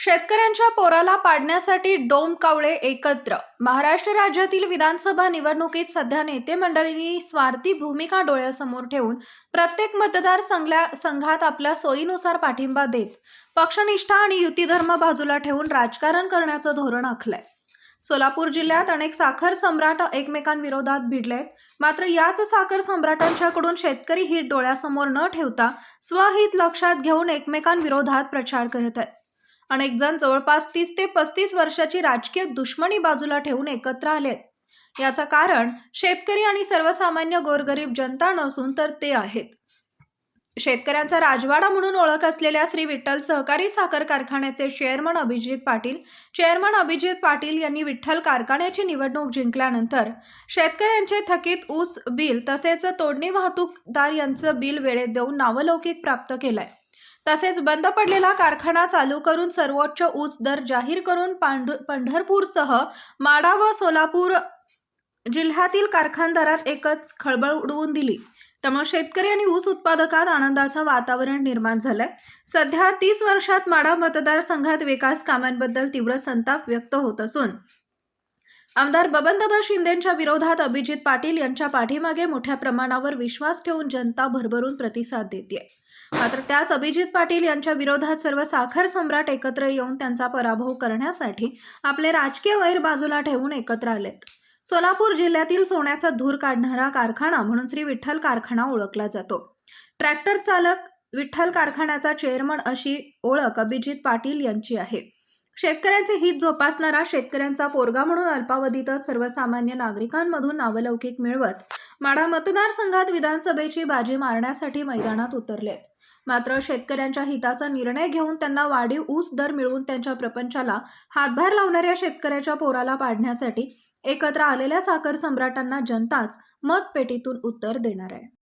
शेतकऱ्यांच्या पोराला पाडण्यासाठी डोम कावळे एकत्र. महाराष्ट्र राज्यातील विधानसभा निवडणुकीत सध्या नेते मंडळींनी स्वार्थी भूमिका डोळ्यासमोर ठेवून प्रत्येक मतदार संघल्या संघात आपल्या सोयीनुसार पाठिंबा देत पक्षनिष्ठा आणि युतीधर्म बाजूला ठेवून राजकारण करण्याचं धोरण आखलंय. सोलापूर जिल्ह्यात अनेक साखर सम्राट एकमेकांविरोधात भिडलेत. मात्र याच साखर सम्राटांच्याकडून शेतकरी हित डोळ्यासमोर न ठेवता स्वहित लक्षात घेऊन एकमेकांविरोधात प्रचार करत आहेत. अनेक जण जवळपास तीस ते पस्तीस वर्षाची राजकीय दुश्मनी बाजूला ठेवून एकत्र आलेत. याचं कारण शेतकरी आणि सर्वसामान्य गोरगरीब जनता नसून तर ते आहेत. शेतकऱ्यांचा राजवाडा म्हणून ओळख असलेल्या श्री विठ्ठल सहकारी साखर कारखान्याचे चेअरमन अभिजित पाटील चेअरमन अभिजित पाटील यांनी विठ्ठल कारखान्याची निवडणूक जिंकल्यानंतर शेतकऱ्यांचे थकीत ऊस बिल तसेच तोडणी वाहतूकदार यांचं बिल वेळेत देऊन नावलौकिक प्राप्त केलंय. तसेच बंद पडलेला कारखाना चालू करून सर्वोच्च ऊस दर जाहीर करून पांढ पंढरपूरसह माडा व सोलापूर जिल्ह्यातील कारखानदारात एकच खळबळ उडवून दिली. त्यामुळे शेतकरी आणि ऊस उत्पादकात आनंदाचं वातावरण निर्माण झालंय. सध्या तीस वर्षात माडा मतदारसंघात विकास कामांबद्दल तीव्र संताप व्यक्त होत असून आमदार बबनदादा शिंदेंच्या विरोधात अभिजित पाटील यांच्या पाठीमागे मोठ्या प्रमाणावर विश्वास ठेवून जनता भरभरून प्रतिसाद देते मात्र त्यास अभिजित पाटील यांच्या विरोधात सर्व साखर सम्राट एकत्र येऊन त्यांचा पराभव करण्यासाठी आपले राजकीय वैर बाजूला ठेवून एकत्र आलेत. सोलापूर जिल्ह्यातील सोन्याचा धूर काढणारा कारखाना म्हणून श्री विठ्ठल कारखाना ओळखला जातो. ट्रॅक्टर चालक विठ्ठल कारखान्याचा चेअरमन अशी ओळख अभिजित पाटील यांची आहे. शेतकऱ्यांचे हित जोपासणारा शेतकऱ्यांचा पोरगा म्हणून अल्पावधीतच सर्वसामान्य नागरिकांमधून नावलौकिक मिळवत माडा मतदारसंघात विधानसभेची बाजी मारण्यासाठी मैदानात उतरलेत. मात्र शेतकऱ्यांच्या हिताचा निर्णय घेऊन त्यांना वाढीव ऊस दर मिळवून त्यांच्या प्रपंचाला हातभार लावणाऱ्या शेतकऱ्याच्या पोराला पाडण्यासाठी एकत्र आलेल्या साखर सम्राटांना जनताच मतपेटीतून उत्तर देणार आहे.